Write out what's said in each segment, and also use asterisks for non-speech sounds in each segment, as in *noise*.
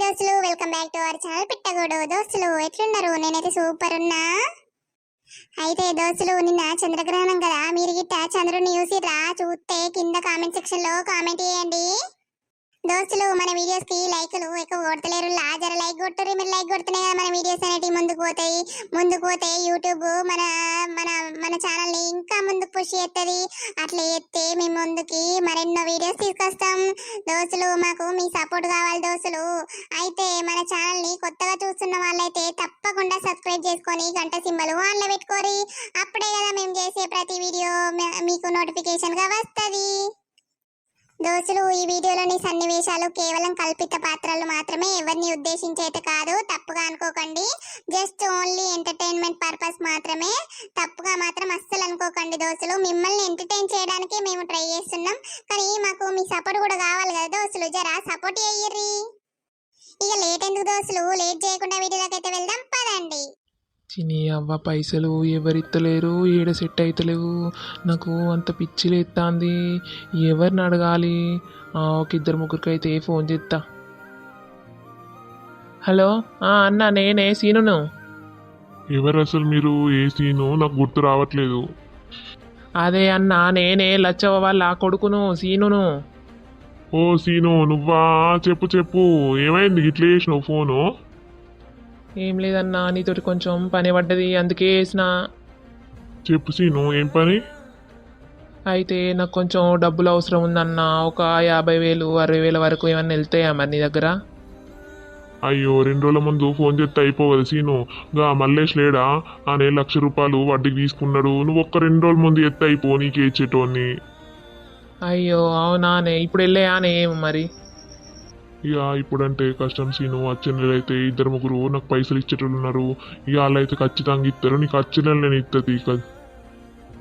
దోస్తులు welcome back to our channel Pittagodu దోస్తులు ఎట్లున్నారు? నేనైతే సూపర్ ఉన్నా. అయితే దోస్తులు నిన్న చంద్రగ్రహణం కదా. మీరు గిట్ట చంద్రుని చూసిరా చూస్తే కింద కామెంట్ సెక్షన్లో కామెంట్ చేయండి దోస్తులు మన వీడియోస్కి లైక్లు ఎక్కువ కొడతలేరు. జర లైక్ కొట్టుర్రి మీరు లైక్ కొడుతున్నాయి? కదా మన వీడియోస్ అనేటివి ముందుకు పోతాయి. ముందుకు పోతే యూట్యూబ్ మన మన మన ఛానల్ని ఇంకా ముందుకు పుష్ చేస్తుంది అట్లా చేస్తే మేము ముందుకి మరెన్నో వీడియోస్ తీసుకొస్తాం. దోస్తులు మాకు మీ సపోర్ట్ కావాలి దోస్తులు. అయితే మన ఛానల్ని కొత్తగా చూస్తున్న వాళ్ళైతే తప్పకుండా సబ్స్క్రైబ్ చేసుకొని గంట సింబల్ ఆన్లో పెట్టుకోరి. అప్పుడే కదా మేము చేసే ప్రతి వీడియో మీకు నోటిఫికేషన్గా వస్తుంది. దోస్తులు ఈ వీడియోలోని సన్నివేశాలు కేవలం కల్పిత పాత్రలు మాత్రమే ఎవరిని ఉద్దేశించేది కాదు తప్పుగా అనుకోకండి. జస్ట్ ఓన్లీ ఎంటర్టైన్మెంట్ పర్పస్ మాత్రమే. తప్పుగా మాత్రం అస్సలు అనుకోకండి దోస్తులు. మిమ్మల్ని ఎంటర్టైన్ చేయడానికి మేము ట్రై చేస్తున్నాం. కానీ మాకు మీ సపోర్ట్ కూడా కావాలి కదా దోస్తులు. జరా సపోర్ట్ చేయర్రి ఇక లేట్ ఎందుకు దోస్తులు? లేట్ చేయకుండా వీడియోలోకి అయితే వెళ్దాం. పదండి. చిని అవ్వ పైసలు ఎవరిత్తలేరు ఏడ సెట్ అవుతలేవు నాకు అంత పిచ్చి లేస్తుంది ఎవరిని అడగాలి? ఒక ఇద్దరు ముగ్గురికి అయితే ఫోన్ చేస్తా హలో? అన్న నేనే సీనును. ఎవరు అసలు మీరు? ఏ సీను? నాకు గుర్తు రావట్లేదు. అదే అన్న నేనే లచ్చవ్వ వాళ్ళ కొడుకును సీనును. ఓ సీను నువ్వా? చెప్పు చెప్పు. ఏమైంది? ఇట్లా చేసినావు ఫోను? ఏం లేదన్నా నీతోటి కొంచెం పని పడ్డది అందుకే వేసిన చెప్పు సీను ఏం పని? అయితే నాకు కొంచెం డబ్బులు అవసరం ఉందన్న ఒక యాభై వేలు అరవై వేల వరకు ఏమన్నా వెళ్తాయా మరి నీ దగ్గర? అయ్యో రెండు రోజుల ముందు ఫోన్ చేస్తే అయిపోవాలి సీను. గా మల్లేష్ లేడా? నెల లక్ష రూపాయలు వడ్డీకి తీసుకున్నాడు. నువ్వు ఒక్క రెండు రోజుల ముందు ఎత్తే అయిపో నీకే ఇచ్చేటోని అయ్యో అవునానే ఇప్పుడు వెళ్ళాయానే ఏమో మరి. ఇక ఇప్పుడంటే కష్టం సీను. వచ్చే నెల అయితే ఇద్దరు ముగ్గురు నాకు పైసలు ఇచ్చేటోళ్ళు ఉన్నారు. ఇక వాళ్ళైతే ఖచ్చితంగా ఇస్తారు నీకు వచ్చే నెల నేను ఇస్తుంది ఇక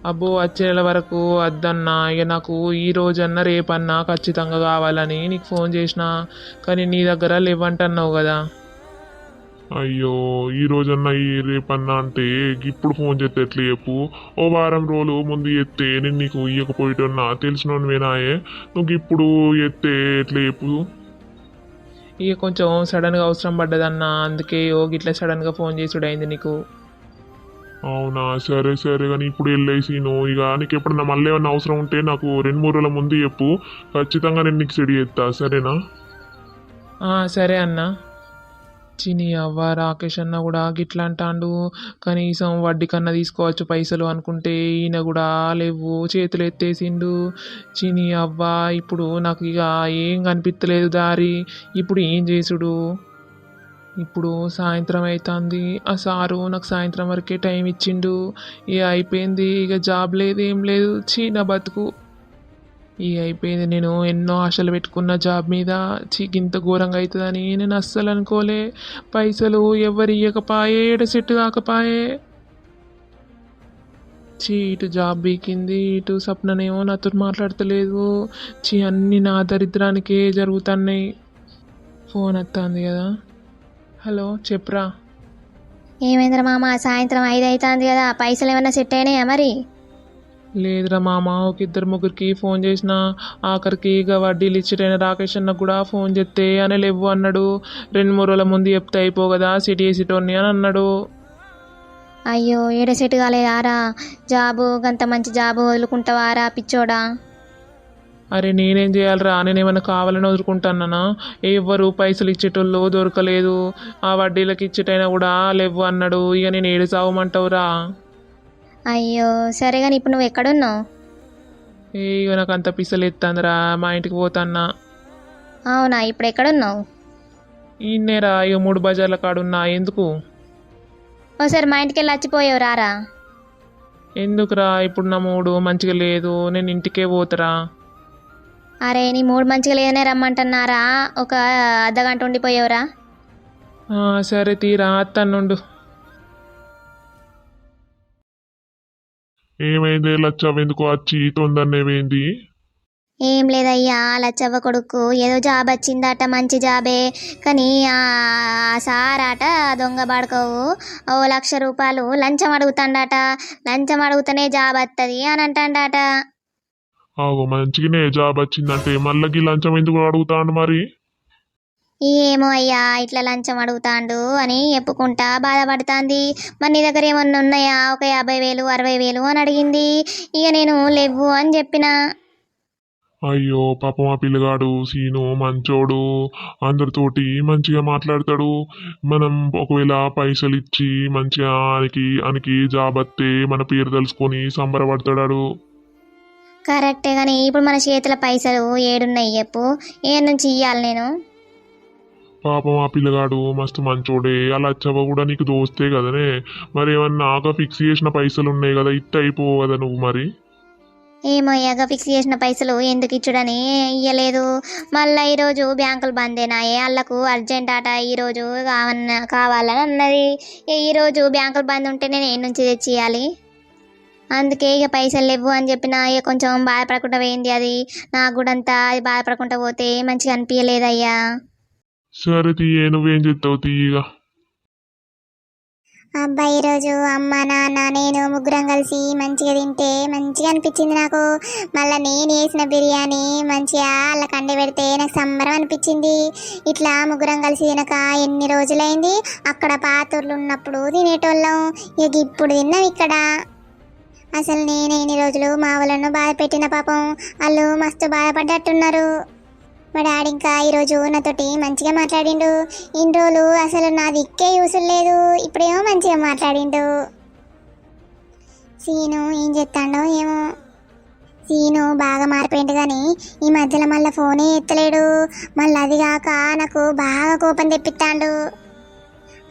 అబ్బో వచ్చే నెల వరకు వద్దన్నా. ఇక నాకు ఈ రోజన్నా రేపన్నా ఖచ్చితంగా కావాలని నీకు ఫోన్ చేసిన. కానీ నీ దగ్గర లేవంటన్నావు కదా. అయ్యో ఈ రోజన్నా ఈ రేపన్నా అంటే ఇప్పుడు ఫోన్ చేస్తే ఎట్లా చెప్పు? ఓ వారం రోజులు ముందు ఎత్తే నేను నీకు ఇయ్యకపోయేటన్నా. తెలిసినోనివేనాయే. నువ్వు ఇప్పుడు ఎత్తే ఎట్లా చెప్పు? ఇక కొంచెం సడన్గా అవసరం పడ్డదన్నా అందుకే ఓ గిట్లా సడన్గా ఫోన్ చేసుడు అయింది నీకు. అవునా? సరే సరే కానీ ఇప్పుడు వెళ్ళేసి నువ్వు ఇక నీకు ఎప్పుడన్నా మళ్ళీ ఏమన్నా అవసరం ఉంటే నాకు రెండు మూడు రోజుల ముందు చెప్పు. ఖచ్చితంగా నేను నీకు సెడి చేస్తా సరేనా? సరే అన్న. చిని అవ్వ రాకేష్ అన్న కూడా గిట్లా అంటాండు కనీసం వడ్డీ కన్నా తీసుకోవచ్చు పైసలు అనుకుంటే ఈయన కూడా లేవు చేతులు ఎత్తేసిండు. చిని అవ్వ ఇప్పుడు నాకు ఇక ఏం కనిపించలేదు దారి. ఇప్పుడు ఏం చేసుడు? ఇప్పుడు సాయంత్రం అవుతుంది ఆ సారు నాకు సాయంత్రం వరకే టైం ఇచ్చిండు. ఇక అయిపోయింది? ఇక జాబ్ లేదు ఏం లేదు. చీ నా బతుకు. ఇక అయిపోయింది. నేను ఎన్నో ఆశలు పెట్టుకున్న జాబ్ మీద చీ ఇంత ఘోరంగా అవుతుందని నేను అస్సలు అనుకోలే. పైసలు ఎవరు ఇవ్వకపాయే ఏడ సెట్ కాకపాయే. చీ ఇటు జాబ్ బీకింది ఇటు సప్ననేమో నాతో మాట్లాడతలేదు. చీ అన్నీ నా దరిద్రానికే జరుగుతున్నాయి. ఫోన్ వస్తుంది కదా. హలో చెప్పురా. ఏమైందిరా మామ? సాయంత్రం ఐదు అవుతుంది కదా. పైసలు ఏమైనా సెట్ అయినాయా మరి? లేదురా మామ ఒక ఇద్దరు ముగ్గురికి ఫోన్ చేసిన ఆఖరికి ఇక వడ్డీలు ఇచ్చేటైన రాకేష్ అన్న కూడా ఫోన్ చేస్తే అని లేవు అన్నాడు. రెండు మూడు రోజుల ముందు చెప్తే అయిపో కదా సిటీ వేసేటోని అని అన్నాడు. అయ్యో ఏడ సెట్ కాలేదారా? జాబు గంత మంచి జాబు వదులుకుంటావారా పిచ్చోడా? అరే నేనేం చేయాలిరా? నేను ఏమైనా కావాలని వదులుకుంటానా ఎవ్వరు పైసలు ఇచ్చేటోళ్ళు దొరకలేదు. ఆ వడ్డీలకి ఇచ్చేటైనా కూడా లేవు అన్నాడు. ఇక నేను ఏడు సావమంటావురా. అయ్యో సరే కానీ ఇప్పుడు నువ్వు ఎక్కడున్నావు ఏ నాకు అంత పిసలు ఎత్తాందిరా మా ఇంటికి పోతాన్నా. అవునా ఇప్పుడు ఎక్కడున్నావు ఈయనేరా ఇక మూడు బజార్ల కాడున్నా ఎందుకు? ఓసారి మా ఇంటికి వెళ్ళి వచ్చిపోయావు రారా? ఎందుకురా ఇప్పుడు నా మూడు మంచిగా లేదు నేను ఇంటికే పోతారా? అరే నీ మూడు మంచిగా లేదనే రమ్మంటున్నారా? ఒక అర్ధగంట ఉండిపోయావురా? ఆ, సరే తీరా అత్తన్నుండు. ఏమైంది లచ్చవ్ ఎందుకు వచ్చి తొందరనేవేంది ఏం లేదయ్యా లచ్చవ్వ కొడుకు. ఏదో జాబ్ వచ్చిందట మంచి జాబే. కానీ ఆ సార్ అట దొంగ పడుకోవు ఓ లక్ష రూపాయలు లంచం అడుగుతాడట. లంచం అడుగుతూనే జాబ్ వస్తుంది అని అంటాడట. మంచిగానే జాబ్ వచ్చిందంటే మళ్ళీ లంచం ఎందుకు అడుగుతాండు మరి? ఏమో అయ్యా ఇట్లా లంచం అడుగుతాండు అని చెప్పుకుంటా బాధపడుతాంది. మరి నీ దగ్గర ఏమన్నా ఉన్నాయా? ఒక యాభై వేలు అరవై వేలు అని అడిగింది. ఇక నేను లేవు అని చెప్పిన. అయ్యో పాపం ఆ పిల్లగాడు సీను మంచోడు. అందరితోటి మంచిగా మాట్లాడతాడు. మనం ఒకవేళ పైసలు ఇచ్చి మంచిగా ఆయనకి ఆయనకి జాబ్ మన పేరు తెలుసుకొని సంబరపడతాడు కరెక్టే కానీ ఇప్పుడు మన చేతుల పైసలు ఏడున్నాయి చెప్పు. ఏ నుంచి ఇయ్యాలి నేను. పాపం ఆ పిల్లగాడు మస్తు మంచోడే. అలా చవ కూడా నీకు దోస్తే కదనే. మరి ఏమన్నా ఆగా ఫిక్స్ చేసిన పైసలు ఉన్నాయి కదా ఇట్ అయిపోవు కదా నువ్వు మరి? ఏమయ్యాగా ఫిక్స్ చేసిన పైసలు ఎందుకు ఇచ్చుడని ఇయ్యలేదు. మళ్ళీ ఈరోజు బ్యాంకులు బందేనాయే వాళ్ళకు అర్జెంట్ ఆట ఈరోజు కావన్న కావాలని అన్నది. ఈరోజు బ్యాంకులు బంద్ ఉంటే నేను ఏ నుంచి తెచ్చియాలి అందుకే ఇక పైసలు లేవు అని చెప్పిన ఇక కొంచెం బాధపడకుండా పోయింది అది. నాకు కూడా అంతా అది బాధపడకుండా పోతే మంచిగా అనిపించలేదయ్యా సరే తీయే నువ్వేం చెప్తావు తీయగా? అబ్బా ఈరోజు అమ్మ నాన్న నేను ముగ్గురం కలిసి మంచిగా తింటే మంచిగా అనిపించింది నాకు. మళ్ళీ నేను వేసిన బిర్యానీ మంచిగా అలా కండి పెడితే నాకు సంబరం అనిపించింది. ఇట్లా ముగ్గురం కలిసి తినక ఎన్ని రోజులైంది? అక్కడ పాతూర్లు ఉన్నప్పుడు తినేటోళ్ళం. ఇక ఇప్పుడు తిన్నాం ఇక్కడ. అసలు నేను ఎన్ని రోజులు మా వాళ్ళను బాధ పెట్టిన పాపం. వాళ్ళు మస్తు బాధపడ్డట్టున్నారు. మా డాడీ ఇంకా ఈరోజు నాతోటి మంచిగా మాట్లాడిండు. ఇన్ని రోజులు అసలు నా దిక్కే యూసులు లేదు. ఇప్పుడేమో మంచిగా మాట్లాడిండు. సీను ఏం చెప్తాడో ఏమో. సీను బాగా మారిపోయింది కానీ ఈ మధ్యలో మళ్ళీ ఫోనే ఎత్తలేడు. మళ్ళీ అది కాక నాకు బాగా కోపం తెప్పిస్తాడు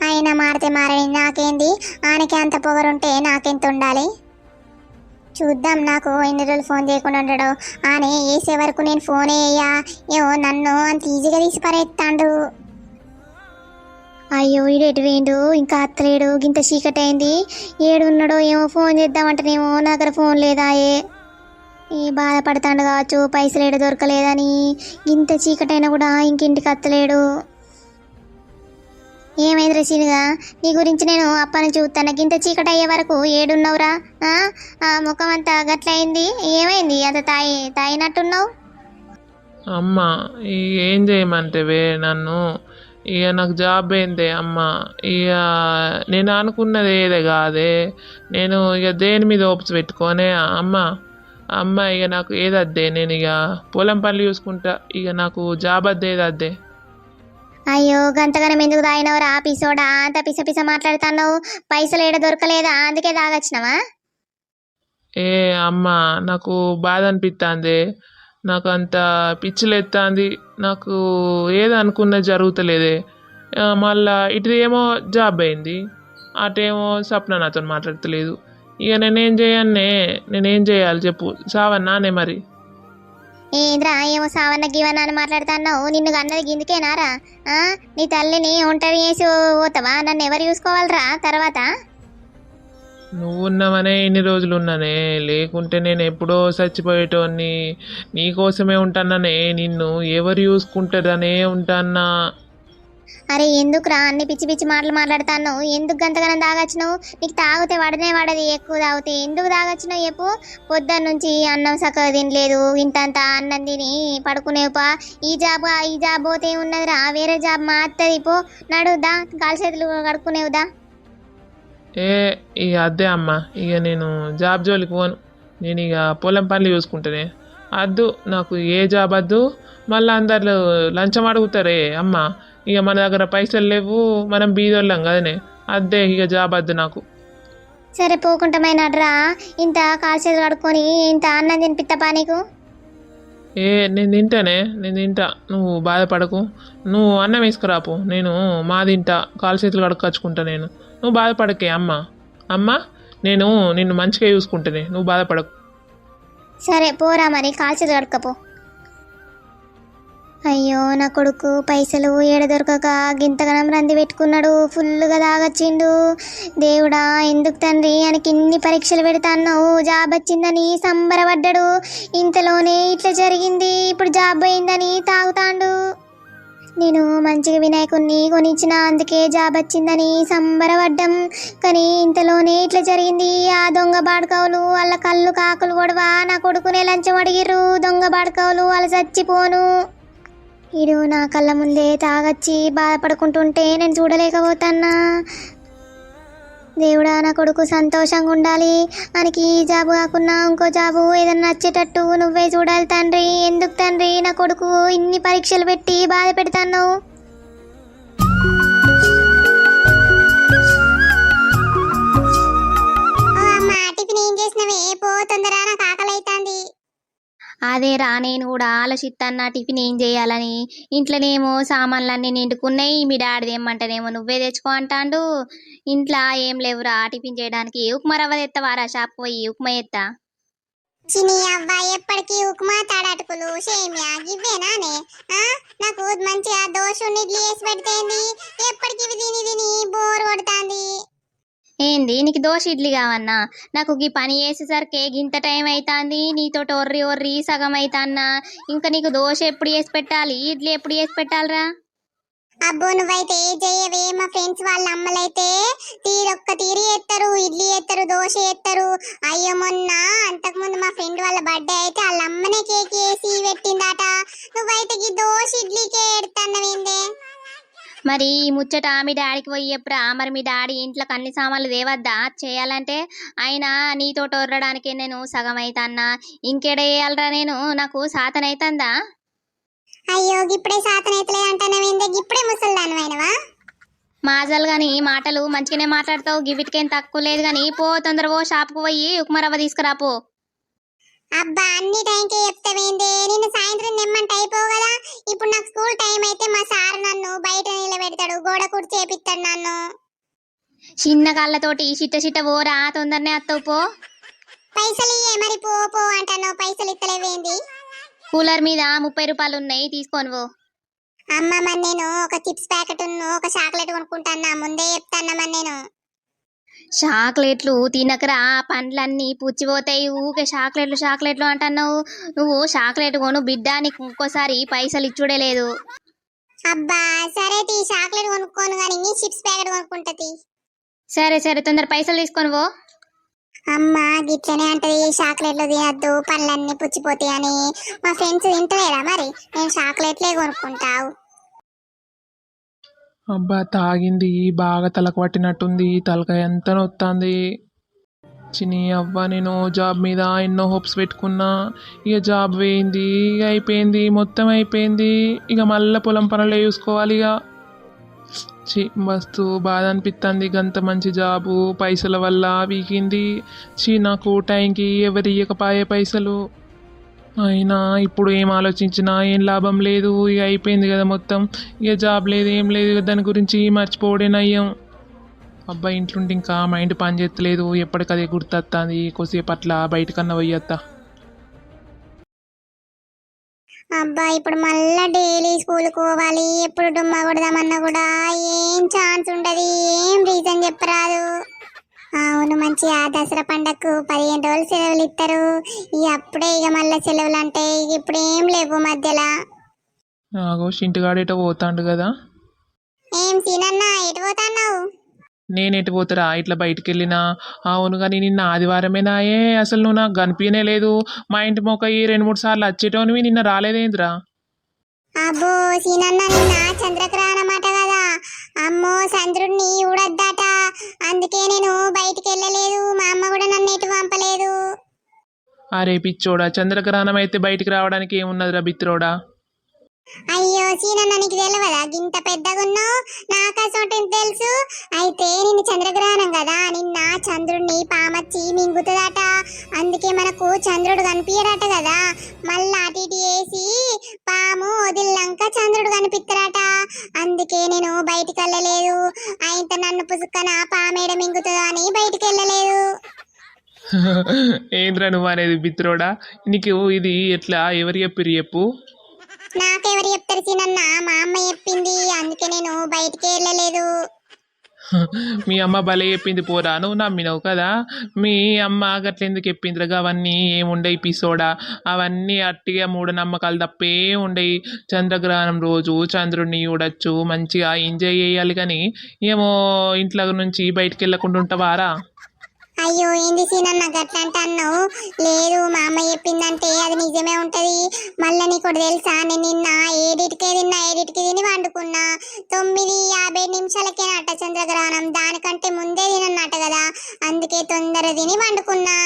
ఆయన మారితే మారని నాకేంది? ఆయనకి అంత పొగరుంటే నాకెంత ఉండాలి? చూద్దాం నాకు ఎన్ని రోజులు ఫోన్ చేయకుండా ఉండడు. ఆనే వేసే వరకు నేను ఫోన్ వేయ్యా ఏమో నన్ను అంత ఈజీగా తీసి పరేస్తాడు అయ్యో ఈడేటి వేయండు ఇంకా అత్తలేడు. గింత చీకటి అయింది. ఏడు ఉన్నాడో ఏమో ఫోన్ చేద్దామంటేనేమో నా దగ్గర ఫోన్ లేదా ఏ ఈ బాధపడతాడు కావచ్చు? పైసలు ఏడు దొరకలేదని. ఇంత చీకటైనా కూడా ఇంకింటికి అత్తలేడు. ఏమైంది రసీనుగా నీ గురించి నేను అప్పని నుంచి చీకటి అయ్యే వరకు ఏడున్నావురా? ఆ? ముఖం అంతా గట్లయింది. ఏమైంది? అంత తాయి తాయినట్టున్నావు? అమ్మ ఏం చేయమంటేవే నన్ను? ఇక నాకు జాబ్ ఏందే అమ్మ? ఇక నేను అనుకున్నది ఏదే కాదే? నేను ఇక దేని మీద ఓప్స్ పెట్టుకోనే? అమ్మ అమ్మ ఇక నాకు ఏదద్దే నేను ఇక పొలం పనులు చూసుకుంటా. ఇక నాకు జాబ్ అద్దే ఏదద్దే అయ్యో గంతగనం ఎందుకు తాగినవరా పిసోడా? అంత పిస పిస మాట్లాడుతున్నావు. పైసలు ఏడ దొరకలేదా? అందుకే తాగొచ్చినావా? ఏ అమ్మ నాకు బాధ అనిపిస్తుంది నాకు అంత పిచ్చిలెత్తాంది. నాకు ఏదనుకున్నా అనుకున్నది జరుగుతలేదే మళ్ళా ఇటుదేమో ఏమో జాబ్ అయింది. అటేమో సప్న నాతో మాట్లాడతలేదు. ఇక నేనేం చేయన్నే? నేనేం చేయాలి చెప్పు. సావన్నానే మరి. ఏంద్రా ఏమో సావన్న గీవన్న అని మాట్లాడుతున్నావు. నిన్ను అన్నది గిందుకేనారా? ఆ? నీ తల్లిని ఒంటరి చేసి పోతావా నన్ను ఎవరు చూసుకోవాలరా? తర్వాత? నువ్వున్నావనే ఇన్ని రోజులు ఉన్నానే లేకుంటే నేను ఎప్పుడో చచ్చిపోయేటోన్ని. నీకోసమే ఉంటాననే నిన్ను ఎవరు చూసుకుంటారనే ఉంటానా అరే ఎందుకురా అన్ని పిచ్చి పిచ్చి మాటలు మాట్లాడతాను ఎందుకు గంతగనం తాగొచ్చినావు? నీకు తాగితే వడనే వడది ఎక్కువ తాగితే ఎందుకు తాగొచ్చినావు చెప్పు? పొద్దున్న నుంచి అన్నం సక్కగా తినలేదు ఇంతంత అన్నం తిని పడుకునేపా ఈ జాబ్ ఈ జాబ్ పోతే ఉన్నదిరా వేరే జాబ్ మాత్తది పో. నడుదా కాలు చేతులు కడుక్కునేవుదా ఏ ఇక అద్దే అమ్మ ఇక నేను జాబ్ జోలికి పోను. నేను ఇక పొలం పనులు చూసుకుంటానే. అద్దు నాకు ఏ జాబ్ వద్దు మళ్ళీ అందరు లంచం అడుగుతారే అమ్మ. ఇక మన దగ్గర పైసలు లేవు మనం బీదోళ్ళం కదనే. అద్దే ఇక జాబ్ వద్దు నాకు. సరే పోకుంటమైనడ్రా ఇంత కాలు చేతులు కడుక్కొని ఇంత అన్నం తినిపిత్తపా నీకు? ఏ నేను తింటానే నేను తింటా. నువ్వు బాధపడకు. నువ్వు అన్నం వేసుకురాపు నేను మా తింటా. కాలు చేతులు కడుక్కొచ్చుకుంటా నేను. నువ్వు బాధపడకే అమ్మ. అమ్మ నేను నిన్ను మంచిగా చూసుకుంటానే. నువ్వు బాధపడకు. సరే పోరా మరి కాలు చేతులు కడుక్కపో. అయ్యో నా కొడుకు పైసలు ఏడ దొరకక గింతగనం రంది పెట్టుకున్నాడు. ఫుల్గా తాగొచ్చిండు దేవుడా ఎందుకు తండ్రి ఆయనకి ఇన్ని పరీక్షలు పెడతాన్నావు? జాబ్ వచ్చిందని సంబరపడ్డాడు. ఇంతలోనే ఇట్లా జరిగింది. ఇప్పుడు జాబ్ అయిందని తాగుతాండు. నేను మంచిగా వినాయకుడిని కొనిచ్చిన అందుకే జాబ్ వచ్చిందని సంబరపడ్డం. కానీ ఇంతలోనే ఇట్లా జరిగింది. ఆ దొంగ బాడకవులు వాళ్ళ కళ్ళు కాకులు గొడవ నా కొడుకునే లంచం అడిగిర్రు. దొంగ బాడకవులు వాళ్ళు చచ్చిపోను. ఇడు నా కళ్ళ ముందే తాగచ్చి బాధపడుకుంటుంటే నేను చూడలేకపోతాన్నా. దేవుడా నా కొడుకు సంతోషంగా ఉండాలి. మనకి ఈ జాబు కాకున్నా ఇంకో జాబు ఏదన్నా నచ్చేటట్టు నువ్వే చూడాలి తండ్రి. ఎందుకు తండ్రి? నా కొడుకు ఇన్ని పరీక్షలు పెట్టి బాధ పెడతాను అమ్మ టిఫిన్ ఏం చేసినవే? పో తొందర నాకు ఆకలి అవుతుంది అదే రా నేను కూడా ఆలోచిస్తాను టిఫిన్ ఏం చేయాలని. ఇంట్లోనేమో సామాన్లన్నీ నిండుకున్నాయి మీ డాడీ ఏమంటేనేమో నువ్వే తెచ్చుకో అంటాండు. ఇంట్లో ఏం లేవురా టిఫిన్ చేయడానికి ఉప్మా రవ్వ తెత్తవారా షాప్ పోయి ఉప్మా ఎత్తా చిని అవ్వ ఎప్పటికీ ఉప్మా తాడాటుకులు సేమియా ఇవ్వేనానే నాకు మంచిగా దోశ ఇడ్లీ వేసి పెడితేంది ఎప్పటికి తిని తిని బోర్ కొడుతాంది. ఏంది? నీకు దోశ ఇడ్లీ కావన్నా? నాకు ఈ పని చేసేసరికి గింత టైం అవుతుంది నీతో ఒర్రి ఒర్రి సగం అవుతాన్నా ఇంకా నీకు దోశ ఎప్పుడు చేసి పెట్టాలి? ఇడ్లీ ఎప్పుడు చేసి పెట్టాలిరా? అబ్బో నువ్వైతే ఏ చెయ్యవే? మా ఫ్రెండ్స్ వాళ్ళ అమ్మలైతే తీరొక్క తీరి ఎత్తారు ఇడ్లీ ఎత్తారు దోశ ఎత్తారు అయ్యో మొన్న అంతకుముందు మా ఫ్రెండ్ వాళ్ళ బర్త్డే అయితే వాళ్ళ అమ్మనే కేక్ వేసి పెట్టిందట. నువ్వైతే ఈ దోశ ఇడ్లీకే ఎడతాన్నవేందే మరి ఈ ముచ్చట మీ డాడీకి పోయి చెప్పురా మరి మీ డాడీ ఇంట్లోకి అన్ని సామాన్లు తేవద్దా? చేయాలంటే అయినా నీతో ఒర్రడానికి నేను సగం అవుతాన్నా ఇంకేడ వేయాలరా నేను? నాకు సాతన అవుతుందా అయ్యో ఇప్పుడే అంటానవేందే ఇప్పుడే ముసల్దానమైనవా మాజల్ గాని మాటలు మంచిగానే మాట్లాడతావు. గివిటికేం తక్కువ లేదు కానీ పో తొందర పో షాప్కి పోయి ఉప్మా రవ్వ తీసుకురా పో. అబ్బా అన్ని టైంకే చెప్తావేందే? నిన్ను సాయంత్రం నెమ్మంట అయిపోవు కదా? ఇప్పుడు నాకు స్కూల్ టైం అయితే మా సార్ నన్ను బయట నిలబెడతాడు గోడ కుర్చీ చేపిస్తాడు నన్ను. చిన్న కాళ్ళతోటి చిట్ట చిట్ట పోరా తొందరనే అత్తవు పో. పైసలు ఇయ్యే మరి పో పో అంటాను పైసలు ఇస్తలేవేంది కూలర్ మీద ముప్పై రూపాయలు ఉన్నాయి తీసుకొని పో. అమ్మ మరి నేను ఒక చిప్స్ ప్యాకెట్ ఒక చాక్లెట్ కొనుక్కుంటానా ముందే చెప్తాన్నా మరి నేను. చాక్లెట్లు తినకరా పండ్లన్నీ పుచ్చిపోతాయి. ఊకే చాక్లెట్లు చాక్లెట్లు అంటున్నావు. నువ్వు చాక్లెట్ కొను బిడ్డ నీకు ఇంకోసారి పైసలు ఇచ్చుడే లేదు. అబ్బా సరే తీ చాక్లెట్ కొనుక్కోను కానీ చిప్స్ ప్యాకెట్ కొనుక్కుంటది సరే సరే తొందర పైసలు తీసుకొని పో. అమ్మ గిట్లనే అంటది చాక్లెట్లు తినద్దు పళ్ళన్నీ పుచ్చిపోతాయి అని మా ఫ్రెండ్స్ తింటలేరా మరి? నేను చాక్లెట్లే కొనుక్కుంటావు అబ్బా తాగింది బాగా తలకు పట్టినట్టుంది తలకాయ ఎంత నొత్తుంది. చిని అవ్వ నేను జాబ్ మీద ఎన్నో హోప్స్ పెట్టుకున్నా. ఇక జాబ్ వేయింది ఇక అయిపోయింది మొత్తం అయిపోయింది. ఇక మళ్ళీ పొలం పనులే చూసుకోవాలి ఇక. చి మస్తు బాధ అనిపిస్తుంది గంత మంచి జాబు పైసల వల్ల వీకింది. చి నాకు టైంకి ఎవరు ఇవ్వకపాయే పైసలు. అయినా ఇప్పుడు ఏం ఆలోచించినా ఏం లాభం లేదు. ఇక అయిపోయింది కదా మొత్తం. ఇక జాబ్ లేదు ఏం లేదు దాని గురించి మర్చిపోవడేనయ్యం అబ్బాయి ఇంట్లుంటే ఇంకా మైండ్ పని చేస్తలేదు ఎప్పటికదే గుర్తొస్తుంది కొద్దిసేపు అట్లా బయటకన్నా పోయొత్తా అబ్బా ఇప్పుడు మళ్ళా డైలీ స్కూల్ పోవాలి. ఎప్పుడు డుమ్మా కొడదామన్నా కూడా ఏం ఛాన్స్ ఉండదు. ఏం రీజన్ చెప్పరాదు. అవును మంచిగా దసరా పండగకు పదిహేను రోజులు సెలవులు ఇస్తారు ఇక అప్పుడే ఇక మళ్ళీ సెలవులు అంటే ఇక ఇప్పుడు ఏం లేవు మధ్యలో. ఇంటికాడేటో పోతాండు కదా ఏం సీనన్నా ఎటు పోతున్నావు? నేను ఎటు పోతారా? ఇట్లా బయటికి వెళ్ళినా అవును కానీ నిన్న ఆదివారమేనాయే అసలు నువ్వు నాకు కనిపించనే లేదు. మా ఇంటి మొక్క ఈ రెండు మూడు సార్లు వచ్చేటోనివి నిన్న రాలేదేంద్రా? అబ్బో సీనన్న నిన్న చంద్రగ్రహణం అట కదా అమ్మో చంద్రుడిని చూడొద్దట అందుకే నేను బయటికి వెళ్ళలేదు మా అమ్మ కూడా నన్ను ఎటు పంపలేదు. అరే పిచ్చోడా చంద్రగ్రహణం అయితే బయటికి రావడానికి ఏమున్నదిరా బిత్రోడా? అయ్యో సీనన్న నీకు తెలియదా గింత పెద్దగున్నావు? నాకు అసోటి తెలుసు? అయితే నిన్ను చంద్రగ్రహణం కదా? నిన్న చంద్రుడిని పామచ్చి మింగుతుందట. అందుకే మనకు చంద్రుడు కనిపించడట కదా? మళ్ళా అటు ఇటు వేసి పాము వదిలినాక చంద్రుడు కనిపిస్తారట అందుకే నేను బయటికి వెళ్ళలేదు. ఆయన నన్ను పుసుక్కన పామేడ మింగుతుందో అని బయటికి వెళ్ళలేదు. *laughs* ఏంద్ర నువ్వు అనేది బిత్రోడా నీకు ఇది ఎట్లా? ఎవరు చెప్పిరు చెప్పు? నాకెవరు చెప్తారు సీనన్న మా అమ్మ చెప్పింది అందుకే నేను బయటికి వెళ్ళలేదు. మీ అమ్మ భలే చెప్పింది పోరా నువ్వు నమ్మినావు కదా? మీ అమ్మ గట్ల ఎందుకు చెప్పిందిరా అవన్నీ ఏముండయి పిసోడా? అవన్నీ అట్టిగా మూఢనమ్మకాలు తప్పే ఉండయి. చంద్రగ్రహణం రోజు చంద్రుడిని చూడొచ్చు మంచిగా ఎంజాయ్ చేయాలి కానీ ఏమో ఇంట్లో నుంచి బయటికి వెళ్ళకుండా ఉంటావారా? అయ్యో ఏంది సీనన్న గట్లంట అన్నావు? లేదు మా అమ్మ చెప్పిందంటే అది నిజమే ఉంటది. మళ్ళా నీకు తెలుసా? నేను నిన్న ఏడిటికే తిన్నా ఏడిటికి తిని వండుకున్నా. తొమ్మిది యాభై నిమిషాలకే నట చంద్రగ్రహణం దానికంటే ముందే తినన్నట కదా. అందుకే తొందర తిని వండుకున్నా.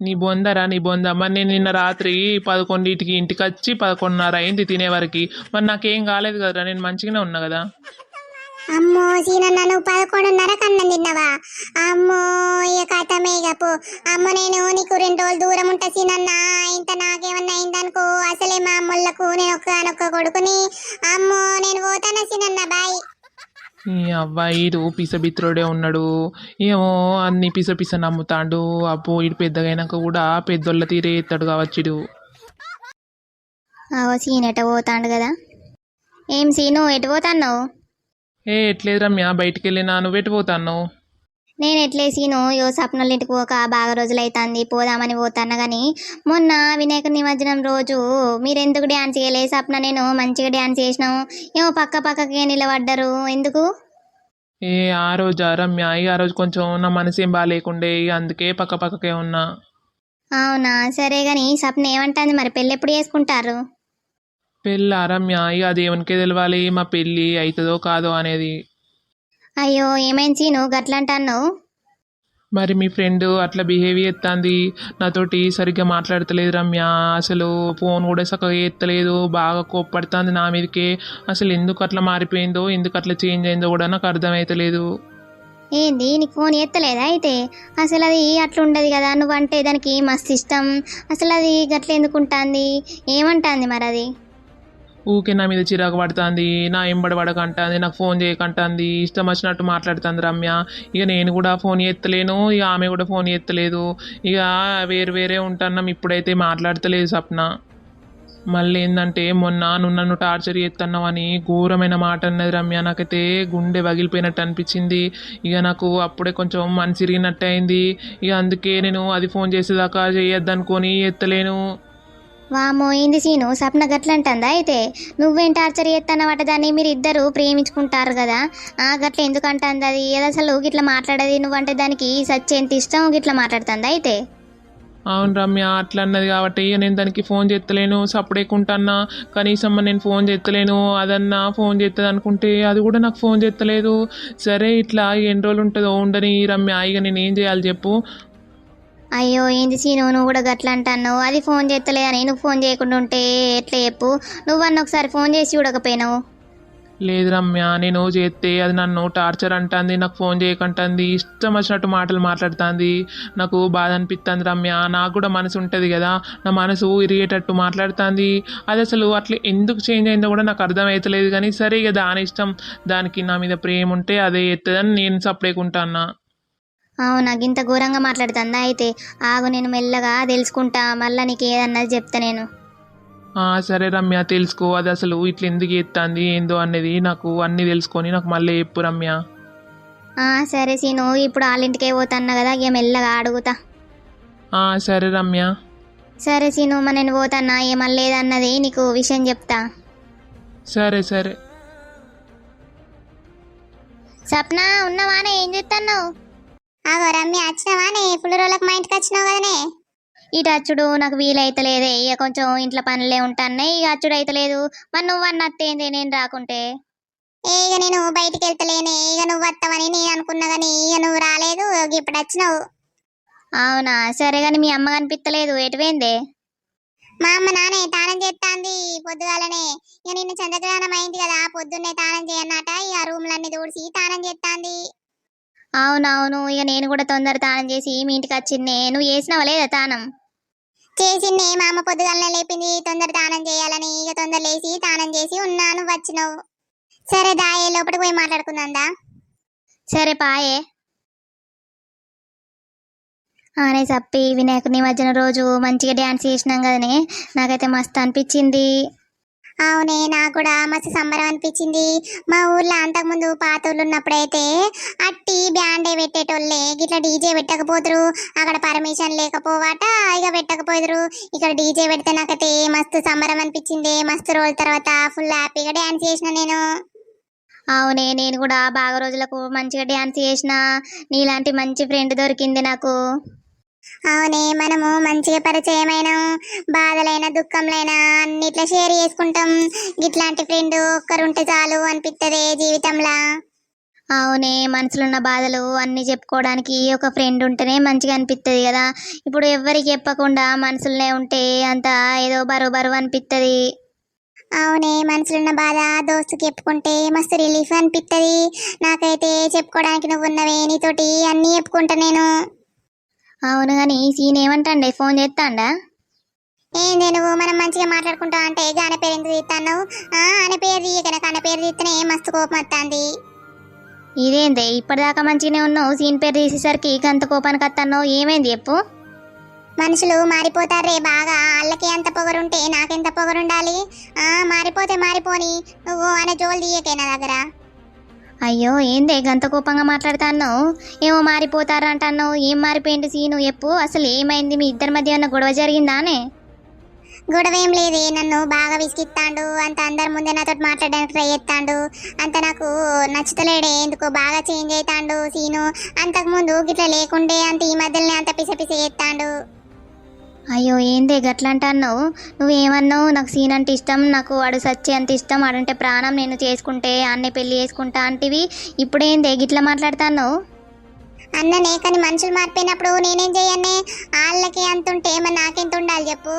నీ బొందరా నీ బొందమ్మ నేను నిన్న రాత్రి పదకొండింటికి ఇంటికి వచ్చి పదకొండున్నర అయింది తినేవరకు. మరి నాకేం కాలేదు కదరా? నేను మంచిగానే ఉన్నా కదా. అమ్మో సీనన్న నువ్వు పదకొండున్నర కన్నం తిన్నావా? అమ్మో ఇక కథమే ఇక పో. అమ్మో నేను నీకు రెండు రోజులు దూరం ఉంటా సీనన్న ఇంత నాకేమన్నా అయిందనుకో అసలే మా అమ్మోళ్ళకు నేను ఒక్కనొక్క కొడుకుని. అమ్మో నేను పోతానా సీనన్న బాయ్. ఈ అబ్బాయి పిసబిత్రుడే ఉన్నాడు. ఏమో అన్ని పిస పిస నమ్ముతాడు. అబ్బో ఇడు పెద్దగా అయినాక కూడా పెద్దోళ్ళ తీరే ఎత్తాడు కావచ్చు సీన్ ఎట పోతాండు కదా? ఏం సీను ఎటు పోతాన్నావు? ఏ ఎట్లేదు రమ్య బయటికి వెళ్ళినా నువ్వు ఎటు పోతాను నేను ఎట్లే సీను యో సప్నోళ్ళ ఇంటికి పోక బాగా రోజులు అవుతుంది పోదామని పోతాను కానీ మొన్న వినాయక నిమజ్జనం రోజు మీరు ఎందుకు డ్యాన్స్ చేయలే? సప్న నేను మంచిగా డ్యాన్స్ చేసినాము ఏమో పక్క పక్కకే నిలబడ్డరు. ఎందుకు? ఏ ఆ రోజు రమ్య? ఆ రోజు కొంచెం నా మనసు ఏం బాగాలేకుండే అందుకే పక్క పక్కకే ఉన్నా. అవునా? సరే కానీ సప్న ఏమంటుంది మరి? పెళ్ళి ఎప్పుడు చేసుకుంటారు? పెళ్ళి రమ్య ఇక అది ఎవరికే తెలవాలి? మా పెళ్ళి అవుతుందో కాదో అనేది. అయ్యో ఏమైంది సీను? గట్లంటాను మరి మీ ఫ్రెండ్ అట్లా బిహేవ్ చేస్తుంది నాతోటి సరిగ్గా మాట్లాడతలేదు రమ్య. అసలు ఫోన్ కూడా చక్కగా ఎత్తలేదు బాగా కోప్పడుతుంది నా మీదకే. అసలు ఎందుకు అట్లా మారిపోయిందో ఎందుకు అట్లా చేంజ్ అయిందో కూడా నాకు అర్థమవుతలేదు ఏంది నీకు ఫోన్ ఎత్తలేదా అయితే? అసలు అది అట్లుండదు కదా. నువ్వంటే దానికి మస్తు ఇష్టం. అసలు అది గట్ల ఎందుకుంటుంది ఏమంటుంది మరి అది? ఊకే నా మీద చిరాకు పడుతుంది నా ఎంబడి పడకంటుంది నాకు ఫోన్ చేయకంటుంది ఇష్టం వచ్చినట్టు మాట్లాడుతుంది రమ్య. ఇక నేను కూడా ఫోన్ ఎత్తలేను ఇక ఆమె కూడా ఫోన్ ఎత్తలేదు. ఇక వేరు వేరే ఉంటున్నాం ఇప్పుడైతే మాట్లాడతలేదు సప్న మళ్ళీ ఏంటంటే మొన్న నువ్వు నన్ను టార్చర్ చేస్తున్నావని ఘోరమైన మాట అన్నది రమ్య. నాకైతే గుండె పగిలిపోయినట్టు అనిపించింది. ఇక నాకు అప్పుడే కొంచెం మనసు ఇరిగినట్టు అయింది. ఇక అందుకే నేను అది ఫోన్ చేసేదాకా చేయొద్దనుకొని ఎత్తలేను. వామో ఏంది సీను? సప్న గట్లంటుందా అయితే? నువ్వేం టార్చర్ చేస్తానవట దాన్ని మీరు ఇద్దరు ప్రేమించుకుంటారు కదా. ఆ గట్ల ఎందుకంటుంది అది? ఏదో అసలు గిట్ల మాట్లాడేది? నువ్వంటే దానికి సచ్చేంత ఇష్టం గిట్ల మాట్లాడుతుందా అయితే? అవును రమ్య అట్లా అన్నది కాబట్టి నేను దానికి ఫోన్ చేస్తలేను సప్పుడేకుంటున్నా కనీసం నేను ఫోన్ చేస్తలేను అదన్నా ఫోన్ చేస్తుంది అనుకుంటే అది కూడా నాకు ఫోన్ చేస్తలేదు సరే ఇట్లా ఎన్ని రోజులు ఉంటుందో ఉండని రమ్య ఇక నేను ఏం చేయాలి చెప్పు. అయ్యో ఏంది సీను? నువ్వు కూడా గట్ల అంటున్నావు. అది ఫోన్ చేస్తలేదని నువ్వు ఫోన్ చేయకుండా ఉంటే ఎట్లా చెప్పు? నువ్వన్న ఒకసారి ఫోన్ చేసి చూడకపోయినావు. లేదు రమ్య నేను చేస్తే అది నన్ను టార్చర్ అంటుంది నాకు ఫోన్ చేయకంటుంది ఇష్టం వచ్చినట్టు మాటలు మాట్లాడుతుంది. నాకు బాధ అనిపిస్తుంది రమ్య నాకు కూడా మనసు ఉంటుంది కదా నా మనసు ఇరిగేటట్టు మాట్లాడుతుంది. అది అసలు అట్లా ఎందుకు చేంజ్ అయిందో కూడా నాకు అర్థమవుతలేదు కానీ సరే ఇక దాని ఇష్టం. దానికి నా మీద ప్రేమ ఉంటే అదే ఎత్తదని నేను సపరేకుంటాన్నా అవునా ఇంత ఘోరంగా మాట్లాడుతుందా? అయితే ఆగు నేను మెల్లగా తెలుసుకుంటా. మళ్ళీ నీకు ఏదన్నది చెప్తా నేను. సరే రమ్య తెలుసుకో. అది అసలు ఇట్లా ఎందుకు ఎత్తాంది ఏందో అనేది నాకు అన్నీ తెలుసుకొని నాకు మళ్ళీ చెప్పు రమ్య. సరే సీను ఇప్పుడు వాళ్ళ ఇంటికే పోతున్నా కదా ఇక మెల్లగా అడుగుతా. సరే రమ్య. సరే సీను మరి నేను పోతానా ఏమన్నా లేదన్నది నీకు విషయం చెప్తా. సరే సరే. సప్న ఉన్నవానే? ఏం చేస్తున్నావు ఆగో రమ్య వచ్చినావానే ఫుల్ రోజులకు మా ఇంటికి వచ్చినావు కదనే? ఇటు అచ్చుడు నాకు వీలైతలేదే. ఇక కొంచెం ఇంట్లో పనులే ఉంటాన్నాయి ఇక అచ్చుడు అయితలేదు. మరి నువ్వు అన్నత్తేంది నేను రాకుంటే? ఏ ఇక నేను బయటికి వెళ్తలేనే. ఇక నువ్వు వస్తావని నేను అనుకున్నా కానీ ఇక నువ్వు రాలేదు. ఇక ఇప్పుడు వచ్చినావు. అవునా? సరే కానీ మీ అమ్మ కనిపిస్తలేదు ఎటువైందే? మా అమ్మ నానే తానం చేస్తాంది పొద్దుగాలనే. ఇక నిన్న చంద్రగ్రహణం అయింది కదా పొద్దున్నే తానం చేయన్నట ఇక రూమ్లన్నీ దూడిసి తానం చేస్తాంది అవునవును ఇక నేను కూడా తొందర తానం చేసి మీ ఇంటికి వచ్చిందే? నువ్వు చేసినావా లేదా తానం? చేసింది మా అమ్మ పొద్దుగాలనే లేపింది తొందర తానం చేయాలని ఇక తొందర లేచి తానం చేసి ఉన్నాను వచ్చినావు. సరే దాయే లోపలికి పోయి మాట్లాడుకుందా సరే పాయే. ఆనే చెప్పి వినాయకుడి నిమజ్జన రోజు మంచిగా డ్యాన్స్ చేసినాం కదనే నాకైతే మస్తు అనిపించింది. అవునే నాకు కూడా మస్తు సంబరం అనిపించింది. మా ఊర్లో అంతకుముందు పాత ఊర్లు ఉన్నప్పుడైతే అట్టి బ్యాండే పెట్టేటోళ్ళే. గిట్లా డీజే పెట్టకపోతురు అక్కడ పర్మిషన్ లేకపోవాట ఇక పెట్టకపోదురు. ఇక్కడ డీజే పెడితే నాకైతే మస్తు సంబరం అనిపించింది. మస్తు రోజుల తర్వాత ఫుల్ హ్యాపీగా డ్యాన్స్ చేసిన నేను. అవునే నేను కూడా బాగా రోజులకు మంచిగా డ్యాన్స్ చేసిన. నీలాంటి మంచి ఫ్రెండ్ దొరికింది నాకు. అవునే మనము మంచిగా పరిచయమైన. బాధలైన దుఃఖంలైనా అన్నిట్లా షేర్ చేసుకుంటాం. ఇట్లాంటి ఫ్రెండ్ ఒక్కరుంటే చాలు అనిపిస్తుంది జీవితంలో. అవునే మనసులో ఉన్న బాధలు అన్నీ చెప్పుకోవడానికి ఒక ఫ్రెండ్ ఉంటేనే మంచిగా అనిపిస్తుంది కదా. ఇప్పుడు ఎవ్వరికి చెప్పకుండా మనసులోనే ఉంటే అంత ఏదో బరువు బరువు అనిపిస్తుంది అవునే మనసులున్న బాధ దోస్తుకి చెప్పుకుంటే మస్తు రిలీఫ్ అనిపిస్తుంది నాకైతే చెప్పుకోవడానికి నువ్వు ఉన్నవే నీతోటి అన్నీ చెప్పుకుంటా నేను. అవును కానీ సీన్ ఏమంటాండే? ఫోన్ చేస్తాండా? ఏంది నువ్వు? మనం మంచిగా మాట్లాడుకుంటా అంటే గాన పేరు ఎందుకు తీస్తాను అనే పేరు తీయక నాకు అనే పేరు తీస్తేనే మస్తు కోపం వస్తుంది ఇదేందే? ఇప్పటిదాకా మంచిగానే ఉన్నావు. సీన్ పేరు తీసేసరికి గంత కోపానికి వస్తాను ఏమైంది చెప్పు? మనుషులు మారిపోతారే బాగా. వాళ్ళకి ఎంత పొగరుంటే నాకెంత పొగరుండాలి? మారిపోతే మారిపోని. నువ్వు అనే జోలు తీయకే నా దగ్గర. అయ్యో ఏందే గంత కోపంగా మాట్లాడుతున్నావు? ఏమో మారిపోతారు ఏం మారిపోయింది సీను చెప్పు అసలు ఏమైంది? మీ ఇద్దరి మధ్య ఉన్న గొడవ జరిగిందానే? గొడవ ఏం లేదే నన్ను బాగా విసిగిస్తాండు. అంత అందరి ముందే నాతో మాట్లాడడానికి ట్రై చేస్తాడు. అంత నాకు నచ్చుతలేడే ఎందుకో బాగా చేంజ్ అవుతాడు సీను. అంతకుముందు గిట్లా లేకుండే అంత ఈ మధ్యలోనే అంత పిసపిస చేస్తాడు. అయ్యో ఏందే గట్లా అంటున్నావు నువ్వేమన్నావు? నాకు సీన్ అంటే ఇష్టం నాకు వాడు సచ్చి అంత ఇష్టం వాడంటే ప్రాణం నేను చేసుకుంటే అన్నే పెళ్ళి చేసుకుంటా అంటివి. ఇప్పుడేందే గిట్లా మాట్లాడుతున్నావు? అన్ననే కానీ మనుషులు మారిపోయినప్పుడు నేనేం చేయనే వాళ్ళకి అంత ఉంటే మరి నాకెంత ఉండాలి చెప్పు?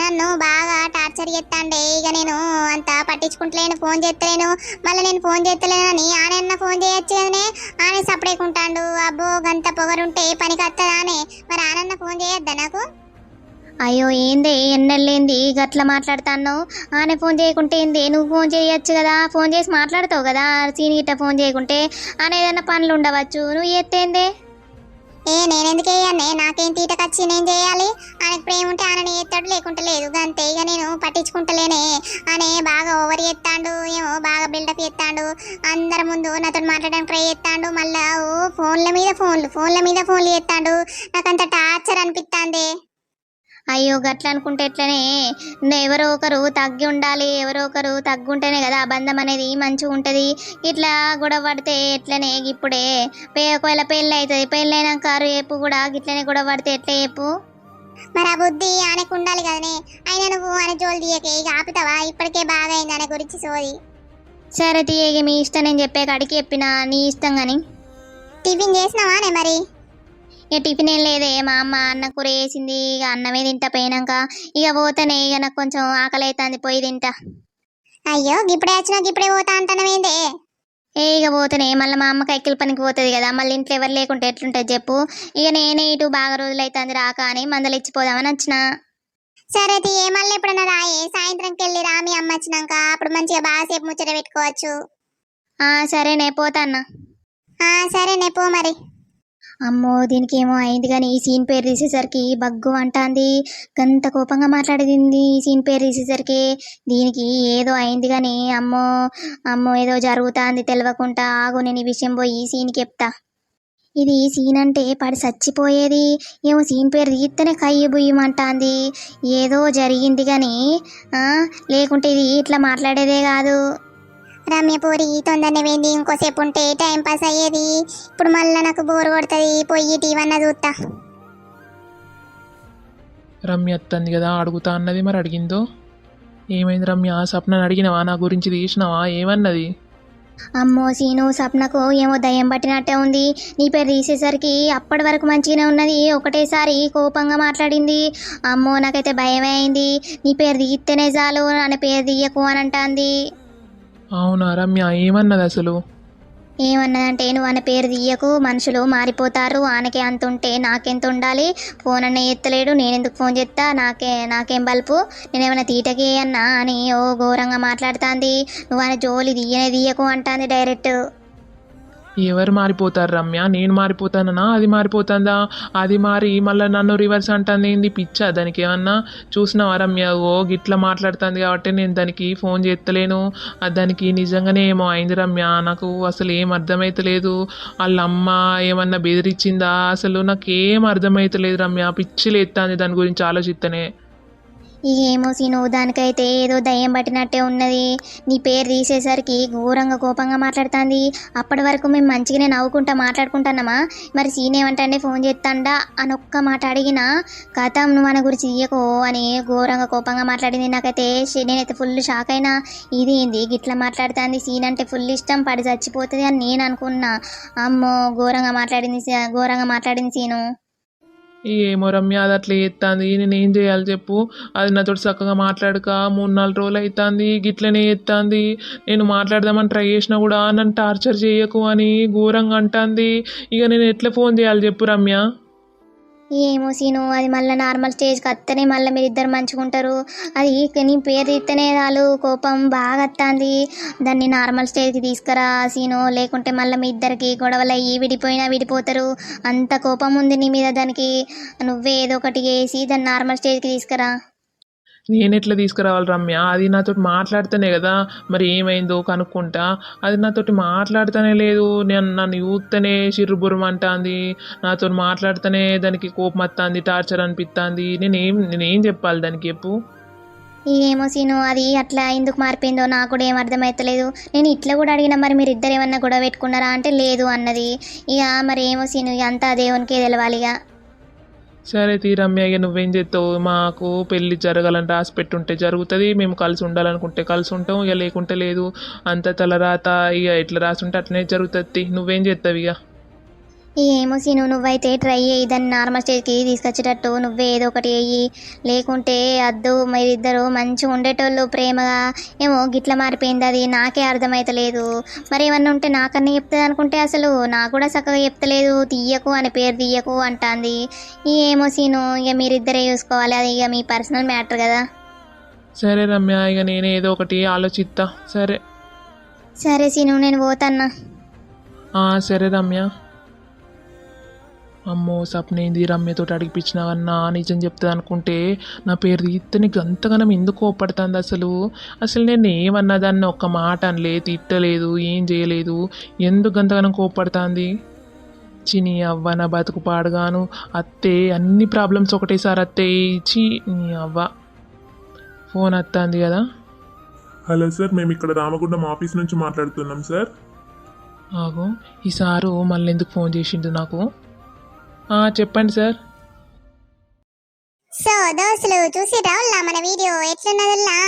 నన్ను బాగా టార్చర్ చేస్తాండే ఇక నేను అంత పట్టించుకుంటలేను ఫోన్ చేస్తలేను మళ్ళీ నేను ఫోన్ చేస్తలేనని ఆనన్న ఫోన్ చేయొచ్చు కదనే? ఆనే సపడేకుంటాండు అబ్బో గంత పొగరుంటే పనికి వస్తుందానే మరి ఆనన్న ఫోన్ చేయొద్దా నాకు? అయ్యో ఏందే? ఎన్నెళ్ళేంది? గట్లా మాట్లాడుతున్నావు? ఆనే ఫోన్ చేయకుంటే ఏంది? నువ్వు ఫోన్ చేయొచ్చు కదా? ఫోన్ చేసి మాట్లాడతావు కదా? సీని గిట్ట ఫోన్ చేయకుంటే ఆనే ఏదైనా పనులు ఉండవచ్చు. నువ్వు ఎత్తేందే ఏ నేనెందుకు వేయన్నే నాకేం తీటకొచ్చి నేను చేయాలి? ఆయనకు ప్రేమ ఉంటే ఆయన ఎత్తాడు లేకుంటే లేదు. అంతే ఇక నేను పట్టించుకుంటలేనే. అనే బాగా ఓవర్ ఎత్తాడు ఏమో బాగా బిల్డప్ ఎత్తాడు అందరి ముందు నాతో మాట్లాడడానికి ట్రై ఎత్తాడు మళ్ళా ఓ ఫోన్ల మీద ఫోన్లు ఫోన్ల మీద ఫోన్లు ఎత్తాడు నాకంత టార్చర్ అనిపిస్తుంది అయ్యో గట్లా అనుకుంటే ఎట్లనే? ఎవరో ఒకరు తగ్గి ఉండాలి ఎవరో ఒకరు తగ్గుంటేనే కదా ఆ బంధం అనేది మంచిగా ఉంటుంది. ఇట్లా గొడవ పడితే ఎట్లనే ఇప్పుడే? పే ఒకవేళ పెళ్ళి అవుతుంది పెళ్ళి అయినాక రేపు కూడా గిట్లనే గొడవ పడితే ఎట్లా చెప్పు మరి ఆ బుద్ధి ఆయనకు ఉండాలి కదనే? అయినా నువ్వు ఆయన జోలు తీయకే ఇక ఆపుతావా? ఇప్పటికే బాగా అయింది ఆయన గురించి సోది. సరే తీయగి మీ ఇష్టం నేను చెప్పే కాడికి చెప్పిన నీ ఇష్టం కానీ టిఫిన్ చేసినావానే మరి? ఇక టిఫిన్ ఏం లేదే మా అమ్మ అన్న కూర వేసింది ఇక అన్నమే తింటా పోయినాక. ఇక పోతానే ఇక నాకు కొంచెం ఆకలి అవుతుంది పోయి తింటా. అయ్యో ఇప్పుడే వచ్చినా ఇప్పుడే పోతా అంటానవేందే ఏ ఇక పోతేనే మళ్ళీ మా అమ్మ కైకిల పనికి పోతుంది కదా మళ్ళీ ఇంట్లో ఎవరు లేకుంటే ఎట్లుంటుంది చెప్పు. ఇక నేనే ఇటు బాగా రోజులు అవుతుంది రాక అని మందలు ఇచ్చిపోదామని వచ్చిన. సరే తీయే మళ్ళీ ఎప్పుడన్నా రాయే సాయంత్రంకి వెళ్ళి రా మీ అమ్మ వచ్చినాక. అప్పుడు మంచిగా బాగా సేపు ముచ్చట పెట్టుకోవచ్చు. ఆ సరేనే పోతాన్నా సరే నే పో మరి. అమ్మో దీనికి ఏమో అయింది కానీ ఈ సీన్ పేరు తీసేసరికి బగ్గు అంటాంది. గంత కోపంగా మాట్లాడింది ఈ సీన్ పేరు తీసేసరికి. దీనికి ఏదో అయింది కానీ అమ్మో అమ్మో ఏదో జరుగుతుంది తెలియకుండా ఆగు నేను ఈ విషయం పోయి ఈ సీన్కి చెప్తా. ఇది సీన్ అంటే పడి చచ్చిపోయేది. ఏమో సీన్ పేరు తీస్తేనే కయ్యి బుయ్యమంటాంది. ఏదో జరిగింది కానీ లేకుంటే ఇది ఇట్లా మాట్లాడేదే కాదు. రమ్య పూరి తొందరనే పోయింది. ఇంకోసేపు ఉంటే టైం పాస్ అయ్యేది. ఇప్పుడు మళ్ళీ నాకు బోర్ కొడుతుంది. పోయి టీవీ అన్న చూస్తా రమ్య అత్తంది కదా అడుగుతా అన్నది మరి అడిగిందో? ఏమైంది రమ్య? సప్నని అడిగినవా? నా గురించి తీసినవా? ఏమన్నది? అమ్మో సీను సప్నకు ఏమో దయ్యం పట్టినట్టే ఉంది. నీ పేరు తీసేసరికి అప్పటి వరకు మంచిగానే ఉన్నది. ఒకటేసారి కోపంగా మాట్లాడింది. అమ్మో నాకైతే భయమే అయింది. నీ పేరు తీస్తేనే చాలు. అని పేరు తీయకు అని అంటాంది అవునా రమ్య ఏమన్నది అసలు? ఏమన్నదంటే నువ్వు అనే పేరు తీయకు మనుషులు మారిపోతారు ఆనకే అంత ఉంటే నాకెంత ఉండాలి? ఫోన్ అన్న ఎత్తలేడు నేను ఎందుకు ఫోన్ చేస్తా నాకే నాకేం బల్పు? నేనేమైనా తీటకే అన్నా అని ఓ ఘోరంగా మాట్లాడుతుంది. నువ్వు ఆయన జోలి తీయనే తీయకు అంటాంది డైరెక్ట్. ఎవరు మారిపోతారు రమ్య? నేను మారిపోతానన్నా అది మారిపోతుందా? అది మారి మళ్ళీ నన్ను రివర్స్ అంటుంది. ఏంది పిచ్చా దానికి ఏమన్నా? చూసినావా రమ్య? ఓ గిట్లా మాట్లాడుతుంది కాబట్టి నేను దానికి ఫోన్ చేస్తలేను దానికి నిజంగానే ఏమో అయింది రమ్య. నాకు అసలు ఏం అర్థమైతలేదు. వాళ్ళ అమ్మ ఏమన్నా బెదిరించిందా అసలు నాకు ఏం అర్థమైతలేదు రమ్య. పిచ్చిలేస్తాంది దాని గురించి ఆలోచిస్తేనే ఏమో సీను దానికైతే ఏదో దయ్యం పట్టినట్టే ఉన్నది. నీ పేరు తీసేసరికి ఘోరంగా కోపంగా మాట్లాడుతుంది. అప్పటి వరకు మేము మంచిగానే నవ్వుకుంటా మాట్లాడుకుంటున్నామా? మరి సీన్ ఏమంటే ఫోన్ చేస్తాండా? అని ఒక్క మాట అడిగినా కథం నువ్వు మన గురించి తీయకో అని ఘోరంగా కోపంగా మాట్లాడింది. నాకైతే నేనైతే ఫుల్ షాక్ అయినా ఇది ఏంది? గిట్లా మాట్లాడుతుంది. సీన్ అంటే ఫుల్ ఇష్టం పడి చచ్చిపోతుంది అని నేను అనుకున్నా. అమ్మో ఘోరంగా మాట్లాడింది సీ- ఘోరంగా మాట్లాడింది సీను. ఏమో రమ్య అది అట్లా ఎత్తాంది. నేను ఏం చేయాలి చెప్పు? అది నాతో చక్కగా మాట్లాడక మూడు నాలుగు రోజులు అవుతుంది గిట్లనే ఎత్తాంది. నేను మాట్లాడదామని ట్రై చేసినా కూడా నన్ను టార్చర్ చేయకు అని ఘోరంగా అంటుంది. ఇక నేను ఎట్లా ఫోన్ చేయాలి చెప్పు రమ్య? ఏమో సీను అది మళ్ళీ నార్మల్ స్టేజ్కి వస్తేనే మళ్ళీ మీరు ఇద్దరు మంచుకుంటారు అది నీ పేరు తీస్తేనే చాలు కోపం బాగా వస్తుంది దాన్ని నార్మల్ స్టేజ్కి తీసుకురా సీను లేకుంటే మళ్ళీ మీ ఇద్దరికి గొడవలు అయ్యి విడిపోయినా విడిపోతారు. అంత కోపం ఉంది నీ మీద దానికి. నువ్వే ఏదో ఒకటి చేసి దాన్ని నార్మల్ స్టేజ్కి తీసుకురా. నేను ఎట్లా తీసుకురావాలి రమ్య? అది నాతో మాట్లాడితేనే కదా మరి ఏమైందో కనుక్కుంటా. అది నాతోటి మాట్లాడుతూనే లేదు. నేను నన్ను చూస్తేనే చిర్రుబురం అంటుంది. నాతో మాట్లాడితేనే దానికి కోపం వస్తుంది టార్చర్ అనిపిస్తుంది. నేనేం నేనేం చెప్పాలి దానికి చెప్పు? ఏమో సీను అది అట్లా ఎందుకు మారిపోయిందో నాకు కూడా ఏం అర్థమవుతలేదు నేను ఇట్లా కూడా అడిగినా మరి మీరు ఇద్దరు ఏమన్నా గొడవ పెట్టుకున్నారా అంటే లేదు అన్నది. ఇక మరి ఏమో సీను ఇక అంతా దేవునికే తెలవాలి ఇక. సరే తీ రమ్య ఇక నువ్వేం చేస్తావు? మాకు పెళ్ళి జరగాలని రాసి పెట్టుంటే జరుగుతుంది. మేము కలిసి ఉండాలనుకుంటే కలిసి ఉంటాం. ఇక లేకుంటే లేదు. అంత తలరాత ఇక ఎట్లా రాసి ఉంటే అట్లనే జరుగుతుంది నువ్వేం చేస్తావు ఇక? ఏమో సీను నువ్వైతే ట్రై చేయి. దాన్ని నార్మల్ స్టేజ్కి తీసుకొచ్చేటట్టు నువ్వే ఏదో ఒకటి వేయి లేకుంటే అద్దు మీరిద్దరు మంచిగా ఉండేటోళ్ళు ప్రేమగా. ఏమో గిట్ల మారిపోయింది అది. నాకే అర్థమైతలేదు. మరి ఏమన్నా ఉంటే నాకన్నా చెప్తుంది అనుకుంటే అసలు నాకు కూడా చక్కగా చెప్తలేదు. తీయకు అని పేరు తీయకు అంటాంది. ఏమో సీను ఇక మీరిద్దరే చూసుకోవాలి. అది ఇక మీ పర్సనల్ మ్యాటర్ కదా. సరే రమ్య ఇక నేనే ఏదో ఒకటి ఆలోచిస్తా సరే. సరే సీను నేను పోతాన్నా. సరే రమ్య. అమ్మో సప్నేంది రమ్యతో అడిగిపించినావన్నా నిజం చెప్తుంది అనుకుంటే నా పేరు తీస్తే నీకు అంతగానం ఎందుకు కోపడుతుంది అసలు? అసలు నేను ఏమన్నా దాన్ని ఒక్క మాట అనలే తిట్టలేదు ఏం చేయలేదు. ఎందుకు అంతగానం కోపడుతుంది చిని అవ్వ నా బతుకు పాడుగాను. అత్తే అన్ని ప్రాబ్లమ్స్ ఒకటేసారి అత్తే ఇచ్చి నీ అవ్వ. ఫోన్ వస్తుంది కదా? హలో సార్ మేము ఇక్కడ రామగుండం ఆఫీస్ నుంచి మాట్లాడుతున్నాం సార్. ఆగు. ఈ సారు మళ్ళీ ఎందుకు ఫోన్ చేసిండు నాకు? చెప్పండి సార్. సో దోస్తులు చూసిరా మన వీడియో ఎట్లున్నదిలా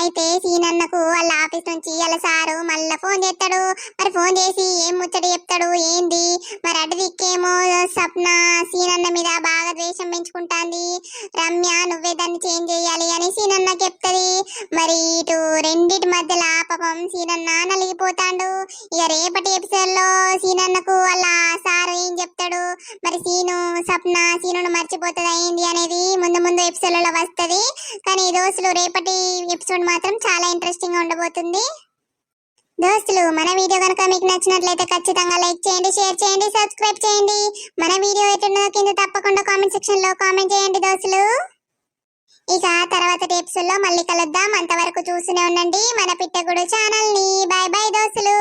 అయితే సీనన్నకు వాళ్ళ ఆఫీస్ నుంచి వాళ్ళ సారు మళ్ళీ ఫోన్ చేస్తాడు. మరి ఫోన్ చేసి ఏం ముచ్చట చెప్తాడు ఏంది? మరి అటు దిక్కేమో సప్న సీనన్న మీద బాగా ద్వేషం పెంచుకుంటాంది. రమ్య నువ్వే దాన్ని చేంజ్ చేయాలి అని సీనన్న చెప్తుంది. మరి ఇటు రెండిటి మధ్యలో పాపం సీనన్న నలిగిపోతాడు. ఇక రేపటి ఎపిసోడ్లో సీనన్నకు వాళ్ళ సారు ఏం చెప్తాడు? మరి సీను సప్న సీనును మర్చిపోతుంది ఏంది అనేది ముందు ముందు ఎపిసోడ్లలో వస్తుంది. కానీ దోస్తులు రేపటి ఎపిసోడ్ మాత్రం చాలా ఇంట్రెస్టింగ్గా ఉండబోతుంది. దోస్తులు మన వీడియో కనుక మీకు నచ్చినట్లయితే ఖచ్చితంగా లైక్ చేయండి షేర్ చేయండి సబ్స్క్రైబ్ చేయండి. మన వీడియో ఎటున్నదో కింద తప్పకుండా కామెంట్ సెక్షన్లో కామెంట్ చేయండి దోస్తులు. ఇక తర్వాత ఎపిసోడ్లో మళ్ళీ కలుద్దాం. అంతవరకు చూస్తూనే ఉండండి. మన పిట్టగుడు ఛానల్ని. బాయ్ బాయ్ దోస్తులు.